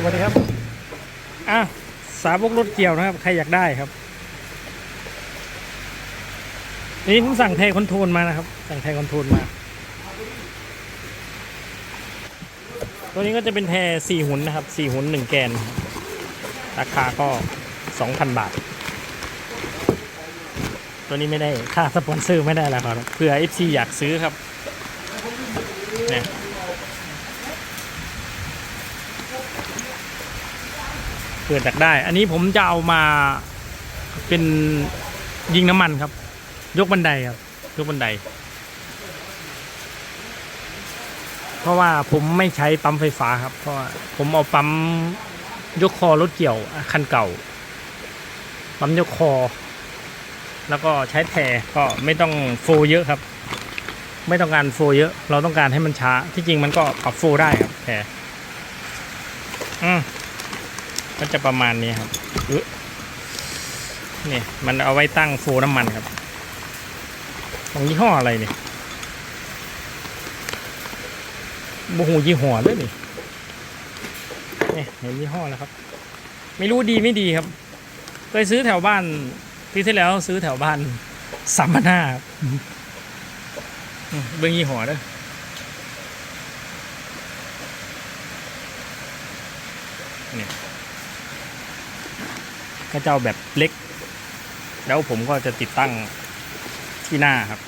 สวัสดีครับ อะ สาวกรถเกี่ยวนะครับ ใครอยากได้ครับนี่ผมสั่งไทยคอนโทรลมานะครับ สั่งไทยคอนโทรลมา ตัวนี้ก็จะเป็นแพรสี่หุ่นนะครับสี่หุ่นหนึ่งแกน ราคาก็สองพันบาท ตัวนี้ไม่ได้ค่าสปอนเซอร์ไม่ได้แล้วครับ เผื่อ FC อยากซื้อครับเนี่ย เผื่ออยากได้ อันนี้ผมจะเอามาเป็นยิงน้ำมันครับ ยกบันไดครับ ยกบันได เพราะว่าผมไม่ใช้ปั๊มไฟฟ้าครับ เพราะว่าผมเอาปั๊มยกคอรถเกี่ยวคันเก่า ปั๊มยกคอ แล้วก็ใช้แพรก็ไม่ต้องโฟเยอะครับ ไม่ต้องการโฟเยอะ เราต้องการให้มันช้า ที่จริงมันก็ปรับโฟได้ครับแพรอืม ก็จะประมาณนี้ครับเนี่มันเอาไว้ตั้งโฟน้ำมันครับ ของยี่ห้ออะไรเนี่ยบูหูยี่ห้อเลยนี่นี่เห็นยี่ห้อแล้วครับ ไม่รู้ดีไม่ดีครับเคยซื้อแถวบ้านปีที่แล้วซื้อแถวบ้านสามพันห้าบเบื้องยี่ห้อเด้อนี่ย ก็จะเอาแบบเล็ก แล้วผมก็จะติดตั้งที่หน้าครับ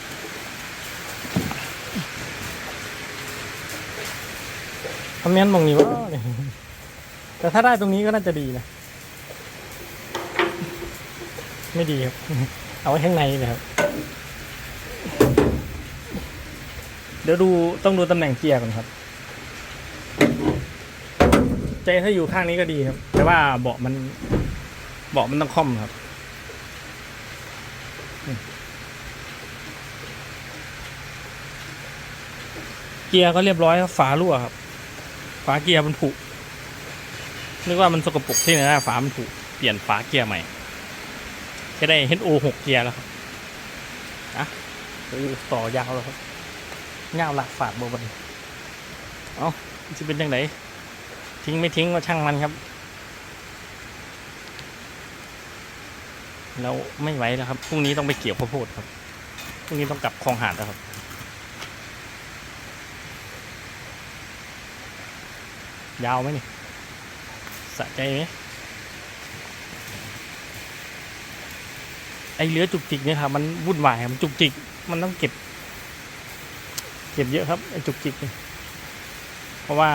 คอมเมนต์ตรงนี้ว่าแต่ถ้าได้ตรงนี้ก็น่าจะดีนะ ไม่ดีครับ เอาไว้ข้างในเลยครับ เดี๋ยวดูต้องดูตำแหน่งเกียร์ก่อนครับใจถ้าอยู่ข้างนี้ก็ดีครับ แต่ว่าเบาะมัน เบาะมันต้องค่อมครับ เกียร์ก็เรียบร้อยครับฝารั่วครับ ฝาเกียร์มันผุนึกว่ามันสกปรกที่ไหนได้ฝามันผุเปลี่ยนฝาเกียร์ใหม่จะได้ HO 6 เกียร์แล้วครับอะต่อยาวแล้วครับเงาวหลักฝาดบบนเอาจะเป็นยังไงทิ้งไม่ทิ้งก็ช่างมันครับ แล้วไม่ไหวแล้วครับพรุ่งนี้ต้องไปเกี่ยวข้าวโพดครับพรุ่งนี้ต้องกลับคลองหาดแล้วครับยาวไหมนี่สะใจไหมไอเลือจุกจิกเนี่ยครับมันวุ่นวายมันจุกจิกมันต้องเก็บ เก็บเยอะครับไอจุกจิกนี่เพราะว่า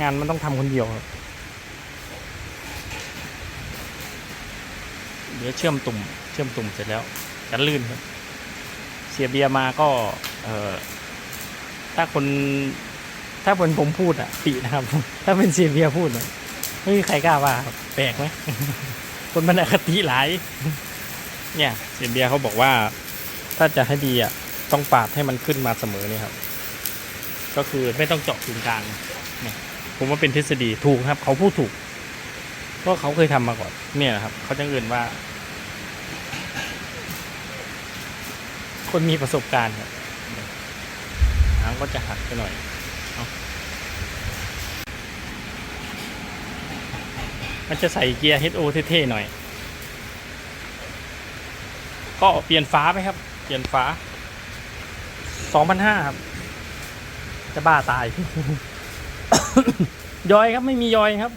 งานมันต้องทำคนเดียวครับ เดี๋ยวเชื่อมตุ่ม เชื่อมตุ่มเสร็จแล้วกันลื่นครับ เสียเบียมาก็ เออถ้าคน ถ้าเป็นผมพูดอะตินะครับ ถ้าเป็นเสียเบียพูดอะไม่มีใครกล้าว่าแปลกไหมคนมันอคติหลาย เนี่ย เสียเบียเขาบอกว่า ถ้าจะให้ดีอะต้องปาดให้มันขึ้นมาเสมอเนี่ยครับ ก็คือไม่ต้องเจาะศูนย์กลางเนี่ยผมว่าเป็นทฤษฎีถูกครับ เขาพูดถูก เพราะเขาเคยทำมาก่อน เนี่ยครับ เขาจะเงินว่า คนมีประสบการณ์ครับหางก็จะหักไปหน่อยมันจะใส่เกียร์ HO เท่ๆหน่อย ก็เปลี่ยนฟ้าไหมครับ เปลี่ยนฟ้า2,500ครับ จะบ้าตาย ยอยครับไม่มียอยครับ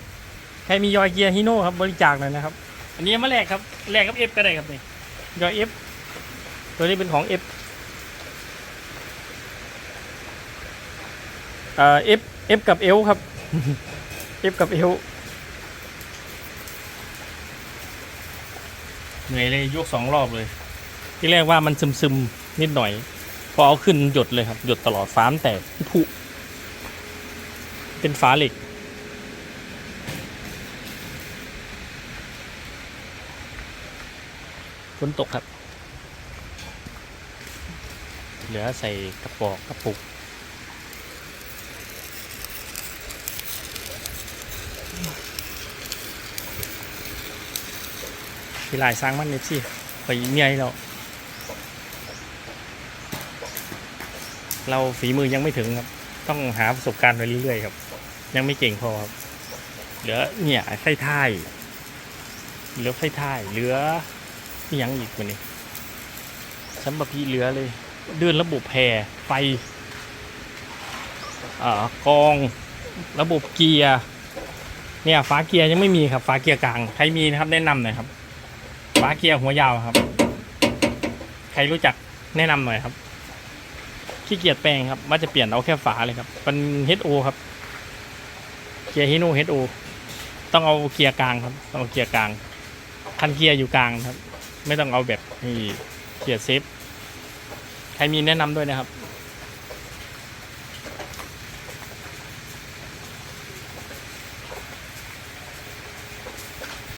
ครมียอยเกียร์ฮิโน่ครับบริจาคหน่อยนะครับ อันนี้มาแลกครับแลกกับ F ก็ได้ครับนี่ยอย F ตัวนี้เป็นของ F เอ่อ F F กับ L ครับ F กับ L เหนื่อยเลยยกสองรอบเลย ที่แรกว่ามันซึมซึมๆนิดหน่อย พอเอาขึ้นหยดเลยครับ หยดตลอดฟ้ามนแตกผุเป็นฝาเหล็ก ฝนตกครับ เหลือใส่กระบอกกระปุกที่ลายสร้างมันเนี่ยสิไปเมียเราเราฝีมือยังไม่ถึงครับ ต้องหาประสบการณ์ไปเรื่อยๆครับ ยังไม่เก่งพอครับเหลือเนี่ยไส้ท้ายเหลือไส้ท้ายเหลือ อิหยังอีกวันนี้ฉันบะพี่เหลือเลย เดินระบบแพรไฟอ่ากองระบบเกียร์เนี่ยฝาเกียร์ยังไม่มีครับฝาเกียร์กลางใครมีนะครับแนะนำหน่อยครับฝาเกียร์หัวยาวครับ ใครรู้จักแนะนำหน่อยครับขี้เกียจแปลงครับว่าจะเปลี่ยนเอาแค่ฝาเลยครับเป็น HO ครับเกียร์ฮิโน HO ต้องเอาเกียร์กลางครับต้องเอาเกียร์กลางคันเกียร์อยู่กลางครับ ไม่ต้องเอาแบบนี่เกียร์เซฟ ใครมีแนะนำด้วยนะครับ